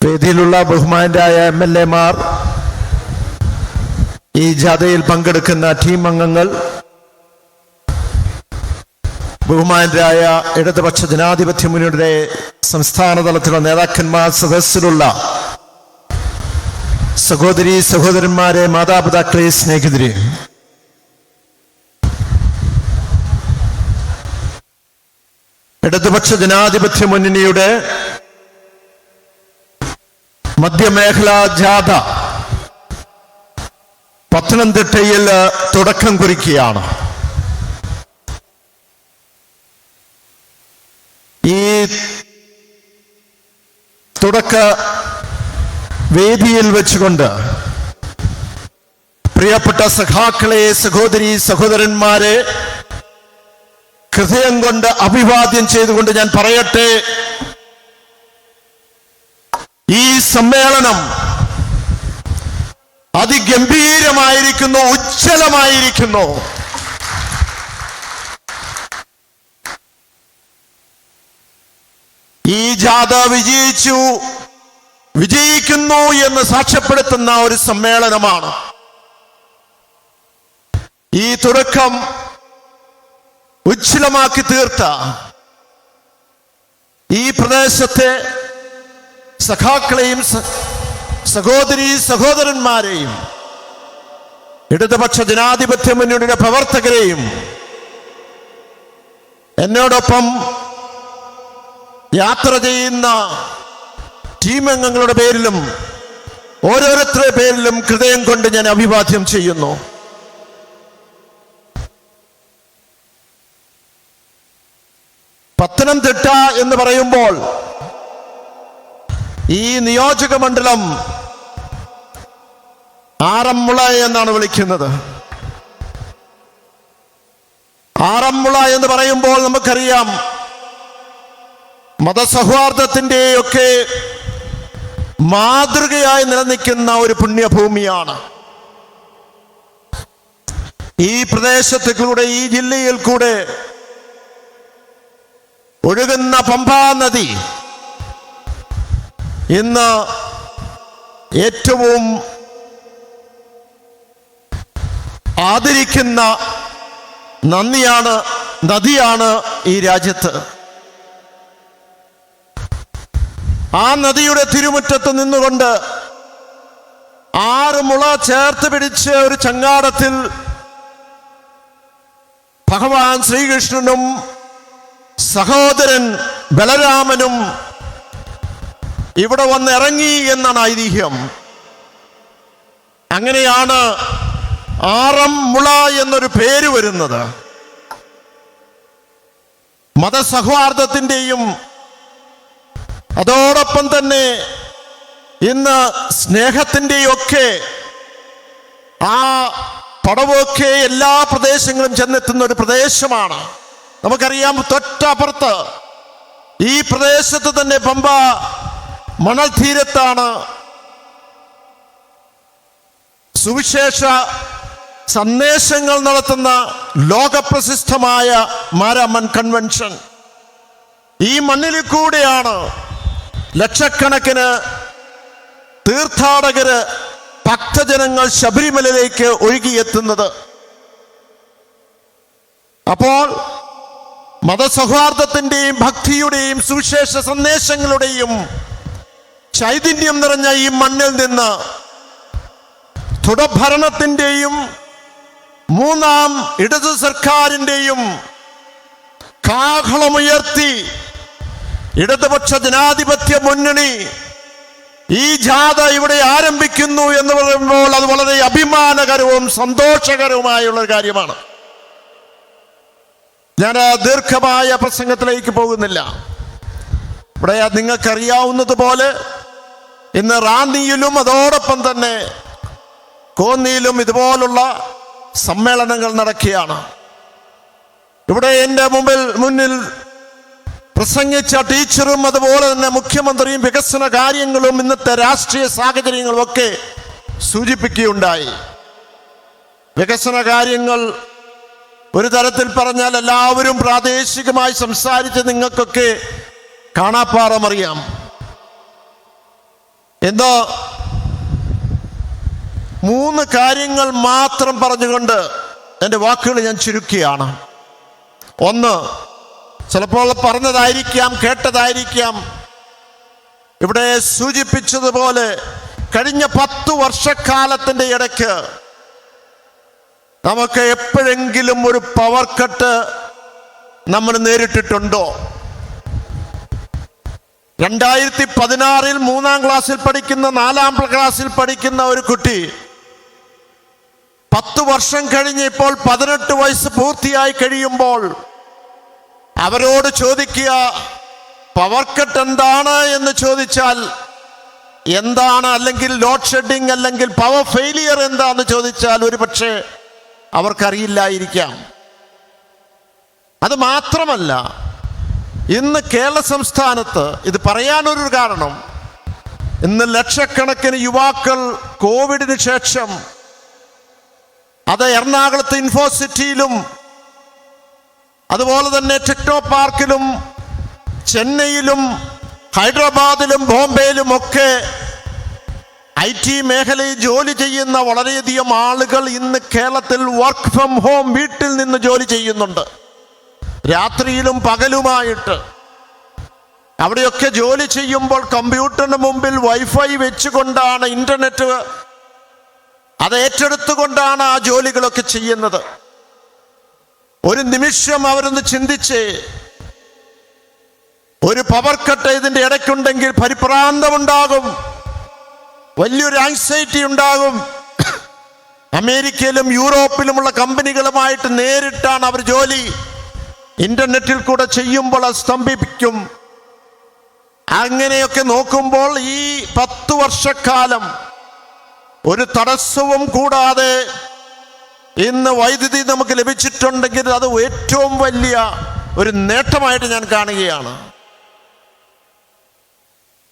വേദിയിലുള്ള ബഹുമാനരായ M L എമാർ ഈ ജാഥയിൽ പങ്കെടുക്കുന്ന ടീം അംഗങ്ങൾ ബഹുമാനരായ ഇടതുപക്ഷ ജനാധിപത്യ മുന്നണിയുടെ സംസ്ഥാന തലത്തിലുള്ള നേതാക്കന്മാർ സദസ്സിലുള്ള സഹോദരി സഹോദരന്മാരെ മാതാപിതാക്കളെ സ്നേഹിതരെ ഇടതുപക്ഷ ജനാധിപത്യ മുന്നണിയുടെ മധ്യമേഖലാ ജാഥ പത്തനംതിട്ടയിൽ തുടക്കം കുറിക്കുകയാണ്. ഈ തുടക്ക വേദിയിൽ വെച്ചുകൊണ്ട് പ്രിയപ്പെട്ട സഖാക്കളെ സഹോദരി സഹോദരന്മാരെ ഹൃദയം കൊണ്ട് അഭിവാദ്യം ചെയ്തുകൊണ്ട് ഞാൻ പറയട്ടെ. സമ്മേളനം അതിഗംഭീരമായിരിക്കുന്നു ഉജ്ജ്വലമായിരിക്കുന്നു. ഈ ജാഥ വിജയിച്ചു വിജയിക്കുന്നു എന്ന് സാക്ഷ്യപ്പെടുത്തുന്ന ഒരു സമ്മേളനമാണ്. ഈ തുടക്കം ഉജ്ജ്വലമാക്കി തീർത്ത ഈ പ്രദേശത്തെ സഖാക്കളെയും സഹോദരി സഹോദരന്മാരെയും ഇടതുപക്ഷ ജനാധിപത്യ മുന്നണിയുടെ പ്രവർത്തകരെയും എന്നോടൊപ്പം യാത്ര ചെയ്യുന്ന ടീം അംഗങ്ങളുടെ പേരിലും ഓരോരുത്തരുടെ പേരിലും ഹൃദയം കൊണ്ട് ഞാൻ അഭിവാദ്യം ചെയ്യുന്നു. പത്തനംതിട്ട എന്ന് പറയുമ്പോൾ ഈ നിയോജക മണ്ഡലം ആറന്മുള എന്നാണ് വിളിക്കുന്നത്. ആറന്മുള എന്ന് പറയുമ്പോൾ നമുക്കറിയാം മതസൗഹാർദ്ദത്തിന്റെയൊക്കെ മാതൃകയായി നിലനിൽക്കുന്ന ഒരു പുണ്യഭൂമിയാണ്. ഈ പ്രദേശത്ത് കൂടെ ഈ ജില്ലയിൽ കൂടെ ഒഴുകുന്ന പമ്പാ നദി ഇന്ന് ഏറ്റവും ആദരിക്കുന്ന നന്ദിയാണ് നദിയാണ് ഈ രാജ്യത്ത്. ആ നദിയുടെ തിരുമുറ്റത്ത് നിന്നുകൊണ്ട് ആറ് മുള ചേർത്ത് പിടിച്ച് ഒരു ചങ്ങാടത്തിൽ ഭഗവാൻ ശ്രീകൃഷ്ണനും സഹോദരൻ ബലരാമനും ഇവിടെ വന്ന് ഇറങ്ങി എന്നാണ് ഐതിഹ്യം. അങ്ങനെയാണ് ആറം മുള എന്നൊരു പേര് വരുന്നത്. മതസൗഹാർദ്ദത്തിന്റെയും അതോടൊപ്പം തന്നെ ഇന്ന് സ്നേഹത്തിന്റെയും ഒക്കെ ആ പടവൊക്കെ എല്ലാ പ്രദേശങ്ങളും ചെന്നെത്തുന്ന ഒരു പ്രദേശമാണ്. നമുക്കറിയാം തൊട്ടപ്പുറത്ത് ഈ പ്രദേശത്ത് തന്നെ പമ്പ മണൽ തീരത്താണ് സുവിശേഷ സന്ദേശങ്ങൾ നടത്തുന്ന ലോകപ്രസിദ്ധമായ മാരാമൻ കൺവെൻഷൻ. ഈ മണ്ണിൽ കൂടെയാണ് ലക്ഷക്കണക്കിന് തീർത്ഥാടകര് ഭക്തജനങ്ങൾ ശബരിമലയിലേക്ക് ഒഴുകിയെത്തുന്നത്. അപ്പോൾ മതസൗഹാർദ്ദത്തിന്റെയും ഭക്തിയുടെയും സുവിശേഷ സന്ദേശങ്ങളുടെയും ചൈതന്യം നിറഞ്ഞ ഈ മണ്ണിൽ നിന്ന് തുടഭരണത്തിന്റെയും മൂന്നാം ഇടത് സർക്കാരിന്റെയും കാഹളമുയർത്തി ഇടതുപക്ഷ ജനാധിപത്യ മുന്നണി ഈ ജാഥ ഇവിടെ ആരംഭിക്കുന്നു എന്ന് പറയുമ്പോൾ അത് വളരെ അഭിമാനകരവും സന്തോഷകരവുമായുള്ള കാര്യമാണ്. ഞാൻ ദീർഘമായ പ്രസംഗത്തിലേക്ക് പോകുന്നില്ല. ഇവിടെ നിങ്ങൾക്കറിയാവുന്നതുപോലെ ഇന്ന് റാന്നിയിലും അതോടൊപ്പം തന്നെ കോന്നിയിലും ഇതുപോലുള്ള സമ്മേളനങ്ങൾ നടക്കുകയാണ്. ഇവിടെ എന്റെ മുമ്പിൽ മുന്നിൽ പ്രസംഗിച്ച ടീച്ചറും അതുപോലെ തന്നെ മുഖ്യമന്ത്രിയും വികസന കാര്യങ്ങളും ഇന്നത്തെ രാഷ്ട്രീയ സാഹചര്യങ്ങളും ഒക്കെ സൂചിപ്പിക്കുകയുണ്ടായി. വികസന കാര്യങ്ങൾ ഒരു തരത്തിൽ പറഞ്ഞാൽ എല്ലാവരും പ്രാദേശികമായി സംസാരിച്ച് നിങ്ങൾക്കൊക്കെ കാണാപ്പാറമറിയാം. ഇന്ന് മൂന്ന് കാര്യങ്ങൾ മാത്രം പറഞ്ഞുകൊണ്ട് എന്റെ വാക്കുകൾ ഞാൻ ചുരുക്കുകയാണ്. ഒന്ന് ചിലപ്പോൾ പറഞ്ഞതായിരിക്കാം കേട്ടതായിരിക്കാം. ഇവിടെ സൂചിപ്പിച്ചതുപോലെ കഴിഞ്ഞ പത്തു വർഷക്കാലത്തിന്റെ ഇടയ്ക്ക് നമുക്ക് എപ്പോഴെങ്കിലും ഒരു പവർ കട്ട് നമ്മൾ നേരിട്ടിട്ടുണ്ടോ? രണ്ടായിരത്തി പതിനാറിൽ മൂന്നാം ക്ലാസ്സിൽ പഠിക്കുന്ന നാലാം ക്ലാസ്സിൽ പഠിക്കുന്ന ഒരു കുട്ടി പത്ത് വർഷം കഴിഞ്ഞ് ഇപ്പോൾ പതിനെട്ട് വയസ്സ് പൂർത്തിയായി കഴിയുമ്പോൾ അവരോട് ചോദിക്കുക പവർ കട്ട് എന്താണ്? എന്ന് ചോദിച്ചാൽ എന്താണ്? അല്ലെങ്കിൽ ലോഡ് ഷെഡിങ് അല്ലെങ്കിൽ പവർ ഫെയിലിയർ എന്താന്ന് ചോദിച്ചാൽ ഒരു പക്ഷേ അവർക്കറിയില്ലായിരിക്കാം. അത് മാത്രമല്ല ഇന്ന് കേരള സംസ്ഥാനത്ത് ഇത് പറയാനൊരു കാരണം ഇന്ന് ലക്ഷക്കണക്കിന് യുവാക്കൾ കോവിഡിന് ശേഷം അത് എറണാകുളത്ത് ഇൻഫോസിറ്റിയിലും അതുപോലെ തന്നെ ടെക്നോ പാർക്കിലും ചെന്നൈയിലും ഹൈദരാബാദിലും ബോംബെയിലും ഒക്കെ ഐ ടി മേഖലയിൽ ജോലി ചെയ്യുന്ന വളരെയധികം ആളുകൾ ഇന്ന് കേരളത്തിൽ വർക്ക് ഫ്രം ഹോം വീട്ടിൽ നിന്ന് ജോലി ചെയ്യുന്നുണ്ട്. രാത്രിയിലും പകലുമായിട്ട്. അവിടെയൊക്കെ ജോലി ചെയ്യുമ്പോൾ കമ്പ്യൂട്ടറിന് മുമ്പിൽ വൈഫൈ വെച്ചുകൊണ്ടാണ് ഇന്റർനെറ്റ് അത് ഏറ്റെടുത്തുകൊണ്ടാണ് ആ ജോലികളൊക്കെ ചെയ്യുന്നത്. ഒരു നിമിഷം അവരൊന്ന് ചിന്തിച്ച് ഒരു പവർ കട്ട് ഇതിന്റെ ഇടയ്ക്കുണ്ടെങ്കിൽ പരിഭ്രാന്തമുണ്ടാകും വലിയൊരു ആങ്സൈറ്റി ഉണ്ടാകും. അമേരിക്കയിലും യൂറോപ്പിലുമുള്ള കമ്പനികളുമായിട്ട് നേരിട്ടാണ് അവർ ജോലി. ഇന്റർനെറ്റിൽ കൂടെ ചെയ്യുമ്പോൾ അത് സ്തംഭിപ്പിക്കും. അങ്ങനെയൊക്കെ നോക്കുമ്പോൾ ഈ പത്തു വർഷക്കാലം ഒരു തടസ്സവും കൂടാതെ ഇന്ന് വൈദ്യുതി നമുക്ക് ലഭിച്ചിട്ടുണ്ടെങ്കിൽ അത് ഏറ്റവും വലിയ ഒരു നേട്ടമായിട്ട് ഞാൻ കാണുകയാണ്.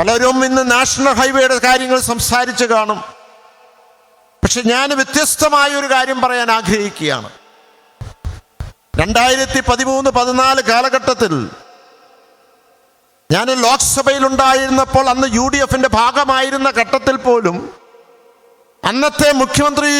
പലരും ഇന്ന് നാഷണൽ ഹൈവേയുടെ കാര്യങ്ങൾ സംസാരിച്ച് കാണും. പക്ഷെ ഞാൻ വ്യത്യസ്തമായ ഒരു കാര്യം പറയാൻ ആഗ്രഹിക്കുകയാണ്. രണ്ടായിരത്തി പതിമൂന്ന് പതിനാല് കാലഘട്ടത്തിൽ ഞാൻ ലോക്സഭയിൽ ഉണ്ടായിരുന്നപ്പോൾ അന്ന് യു ഡി എഫിന്റെ ഭാഗമായിരുന്ന ഘട്ടത്തിൽ പോലും അന്നത്തെ മുഖ്യമന്ത്രി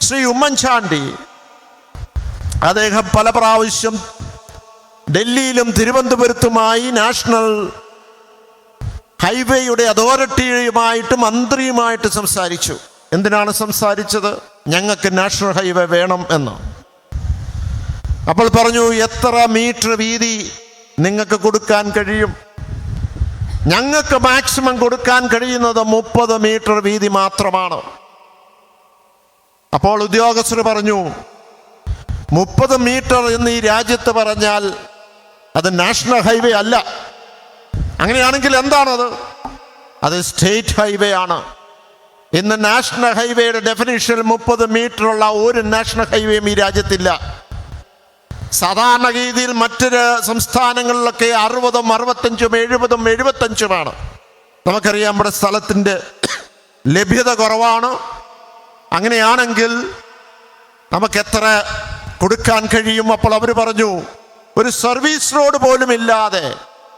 ശ്രീ ഉമ്മൻചാണ്ടി അദ്ദേഹം പല പ്രാവശ്യം ഡൽഹിയിലും തിരുവനന്തപുരത്തുമായി നാഷണൽ ഹൈവേയുടെ അതോറിറ്റിയുമായിട്ട് മന്ത്രിയുമായിട്ട് സംസാരിച്ചു. എന്തിനാണ് സംസാരിച്ചത്? ഞങ്ങൾക്ക് നാഷണൽ ഹൈവേ വേണം എന്ന്. അപ്പോൾ പറഞ്ഞു എത്ര മീറ്റർ വീതി നിങ്ങൾക്ക് കൊടുക്കാൻ കഴിയും? ഞങ്ങൾക്ക് മാക്സിമം കൊടുക്കാൻ കഴിയുന്നത് മുപ്പത് മീറ്റർ വീതി മാത്രമാണ്. അപ്പോൾ ഉദ്യോഗസ്ഥർ പറഞ്ഞു മുപ്പത് മീറ്റർ എന്ന് ഈ രാജ്യത്ത് പറഞ്ഞാൽ അത് നാഷണൽ ഹൈവേ അല്ല. അങ്ങനെയാണെങ്കിൽ എന്താണത്? അത് സ്റ്റേറ്റ് ഹൈവേ ആണ്. ഇന്ന് നാഷണൽ ഹൈവേയുടെ ഡെഫിനിഷനിൽ മുപ്പത് മീറ്ററുള്ള ഒരു നാഷണൽ ഹൈവേയും ഈ രാജ്യത്തില്ല. സാധാരണ രീതിയിൽ മറ്റൊരു സംസ്ഥാനങ്ങളിലൊക്കെ അറുപതും അറുപത്തഞ്ചും എഴുപതും എഴുപത്തഞ്ചുമാണ്. നമുക്കറിയാം നമ്മുടെ സ്ഥലത്തിന്റെ ലഭ്യത കുറവാണ്. അങ്ങനെയാണെങ്കിൽ നമുക്കെത്ര കൊടുക്കാൻ കഴിയും അപ്പോൾ അവർ പറഞ്ഞു ഒരു സർവീസ് റോഡ് പോലും ഇല്ലാതെ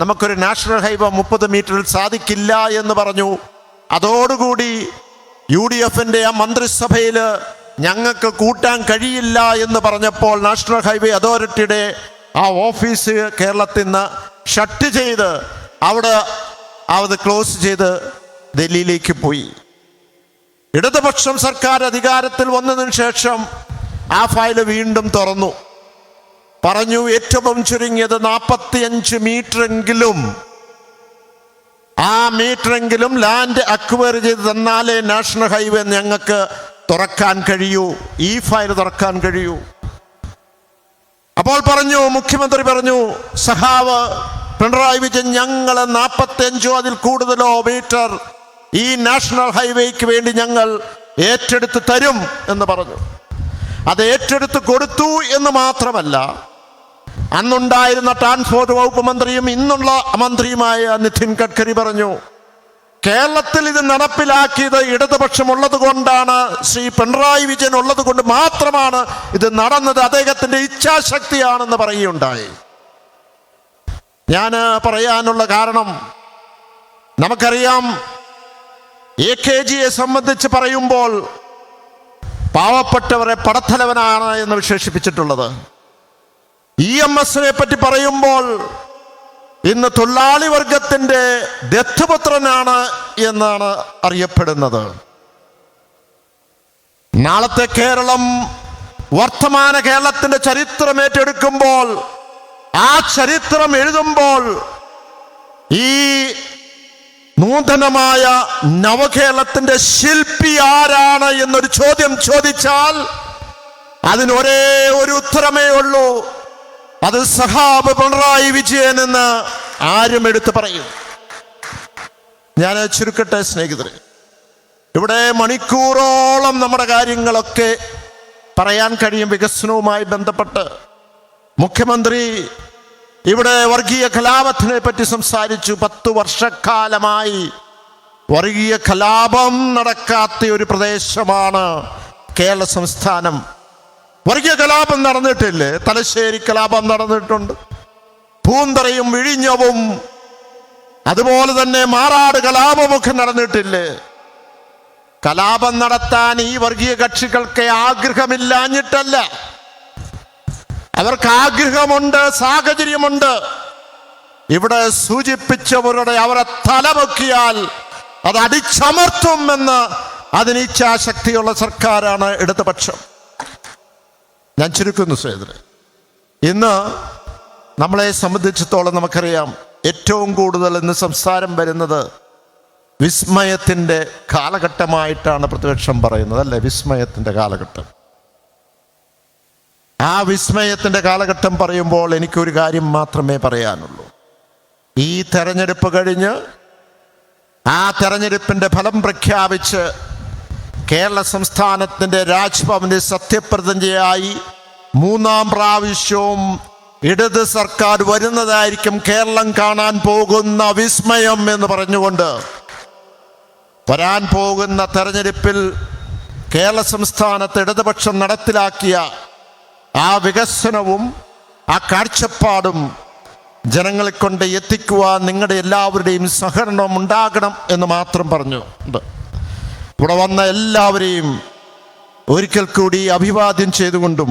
നമുക്കൊരു നാഷണൽ ഹൈവേ മുപ്പത് മീറ്ററിൽ സാധിക്കില്ല എന്ന് പറഞ്ഞു. അതോടുകൂടി യു ഡി എഫിന്റെ ആ മന്ത്രിസഭയിൽ ഞങ്ങൾക്ക് കൂട്ടാൻ കഴിയില്ല എന്ന് പറഞ്ഞപ്പോൾ നാഷണൽ ഹൈവേ അതോറിറ്റിയുടെ ആ ഓഫീസ് കേരളത്തിൽ നിന്ന് ഷട്ട് ചെയ്ത് അവിടെ അത് ക്ലോസ് ചെയ്ത് ഡൽഹിയിലേക്ക് പോയി. ഇടതുപക്ഷം സർക്കാർ അധികാരത്തിൽ വന്നതിന് ശേഷം ആ ഫയൽ വീണ്ടും തുറന്നു. പറഞ്ഞു ഏറ്റവും ചുരുങ്ങിയത് നാൽപ്പത്തിയഞ്ച് മീറ്ററെങ്കിലും ആ മീറ്ററെങ്കിലും ലാൻഡ് അക്വയർ ചെയ്ത് തന്നാലേ നാഷണൽ ഹൈവേ ഞങ്ങൾക്ക് തുറക്കാൻ കഴിയൂ. ഈ ഫയൽ തുറക്കാൻ കഴിയൂ. അപ്പോൾ പറഞ്ഞു മുഖ്യമന്ത്രി പറഞ്ഞു സഹാവ് പിണറായി വിജയൻ ഞങ്ങൾ നാൽപ്പത്തിയഞ്ചോ അതിൽ കൂടുതലോ മീറ്റർ ഈ നാഷണൽ ഹൈവേക്ക് വേണ്ടി ഞങ്ങൾ ഏറ്റെടുത്ത് തരും എന്ന് പറഞ്ഞു. അത് ഏറ്റെടുത്ത് കൊടുത്തു എന്ന് മാത്രമല്ല അന്നുണ്ടായിരുന്ന ട്രാൻസ്പോർട്ട് വകുപ്പ് മന്ത്രിയും ഇന്നുള്ള മന്ത്രിയുമായ നിതിൻ ഗഡ്കരി പറഞ്ഞു കേരളത്തിൽ ഇത് നടപ്പിലാക്കിയത് ഇടതുപക്ഷം ഉള്ളത് കൊണ്ടാണ് ശ്രീ പിണറായി വിജയൻ ഉള്ളത് കൊണ്ട് മാത്രമാണ് ഇത് നടന്നത്. അദ്ദേഹത്തിന്റെ ഇച്ഛാശക്തിയാണെന്ന് പറയുകയുണ്ടായി. ഞാൻ പറയാനുള്ള കാരണം നമുക്കറിയാം എ കെ ജിയെ സംബന്ധിച്ച് പറയുമ്പോൾ പാവപ്പെട്ടവരെ പടത്തലവനാണ് എന്ന് വിശേഷിപ്പിച്ചിട്ടുള്ളത്. ഇ എം എസിനെ പറ്റി പറയുമ്പോൾ ഇന്ന് തൊഴിലാളി വർഗത്തിന്റെ ദത്തുപുത്രനാണ് എന്നാണ് അറിയപ്പെടുന്നത്. നാളത്തെ കേരളം വർത്തമാന കേരളത്തിന്റെ ചരിത്രം ഏറ്റെടുക്കുമ്പോൾ ആ ചരിത്രം എഴുതുമ്പോൾ ഈ നൂതനമായ നവകേരളത്തിന്റെ ശില്പി ആരാണ് എന്നൊരു ചോദ്യം ചോദിച്ചാൽ അതിനൊരേ ഒരു ഉത്തരമേ ഉള്ളൂ. അത് സഹാബ് പിണറായി വിജയൻ എന്ന് ആരും എടുത്തു പറയും ഞാൻ ചുരുക്കട്ടെ സ്നേഹിതരെ. ഇവിടെ മണിക്കൂറോളം നമ്മുടെ കാര്യങ്ങളൊക്കെ പറയാൻ കഴിയും വികസനവുമായി ബന്ധപ്പെട്ട്. മുഖ്യമന്ത്രി ഇവിടെ വർഗീയ കലാപത്തിനെ പറ്റി സംസാരിച്ചു. പത്തു വർഷക്കാലമായി വർഗീയ കലാപം നടക്കാത്ത ഒരു പ്രദേശമാണ് കേരള സംസ്ഥാനം. വർഗീയ കലാപം നടന്നിട്ടില്ലേ? തലശ്ശേരി കലാപം നടന്നിട്ടുണ്ട്. പൂന്തറയും വിഴിഞ്ഞവും അതുപോലെ തന്നെ മാറാട് കലാപമൊക്കെ നടന്നിട്ടില്ലേ? കലാപം നടത്താൻ ഈ വർഗീയ കക്ഷികൾക്ക് ആഗ്രഹമില്ലാഞ്ഞിട്ടല്ല. അവർക്ക് ആഗ്രഹമുണ്ട് സാഹചര്യമുണ്ട്. ഇവിടെ സൂചിപ്പിച്ചവരുടെ അവരെ തലമൊക്കിയാൽ അത് അടിച്ചമർത്തുമെന്ന് അതിന് ഇച്ഛാശക്തിയുള്ള സർക്കാരാണ് ഇടതുപക്ഷം. ഞാൻ ചുരുക്കുന്നു സഹോദരൻ. ഇന്ന് നമ്മളെ സംബന്ധിച്ചിടത്തോളം നമുക്കറിയാം ഏറ്റവും കൂടുതൽ ഇന്ന് സംസാരം വരുന്നത് വിസ്മയത്തിന്റെ കാലഘട്ടമായിട്ടാണ് പ്രത്യക്ഷം പറയുന്നത് അല്ലേ? വിസ്മയത്തിന്റെ കാലഘട്ടം. ആ വിസ്മയത്തിന്റെ കാലഘട്ടം പറയുമ്പോൾ എനിക്കൊരു കാര്യം മാത്രമേ പറയാനുള്ളൂ. ഈ തെരഞ്ഞെടുപ്പ് കഴിഞ്ഞ് ആ തെരഞ്ഞെടുപ്പിന്റെ ഫലം പ്രഖ്യാപിച്ച് കേരള സംസ്ഥാനത്തിന്റെ രാജ്ഭവന്റെ സത്യപ്രതിജ്ഞയായി മൂന്നാം പ്രാവശ്യവും ഇടത് സർക്കാർ വരുന്നതായിരിക്കും കേരളം കാണാൻ പോകുന്ന വിസ്മയം എന്ന് പറഞ്ഞുകൊണ്ട് വരാൻ പോകുന്ന തെരഞ്ഞെടുപ്പിൽ കേരള സംസ്ഥാനത്ത് ഇടതുപക്ഷം നടപ്പിലാക്കിയ ആ വികസനവും ആ കാഴ്ചപ്പാടും ജനങ്ങളെ കൊണ്ട് എത്തിക്കുവാൻ നിങ്ങളുടെ എല്ലാവരുടെയും സഹകരണം ഉണ്ടാകണം എന്ന് മാത്രം പറഞ്ഞു ഉണ്ട് ഇവിടെ വന്ന എല്ലാവരെയും ഒരിക്കൽ കൂടി അഭിവാദ്യം ചെയ്തുകൊണ്ടും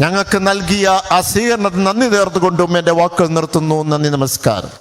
ഞങ്ങൾക്ക് നൽകിയ ആ സ്വീകരണത്തിന് നന്ദി നേർന്നുകൊണ്ടും എന്റെ വാക്കുകൾ നിർത്തുന്നു. നന്ദി നമസ്കാരം.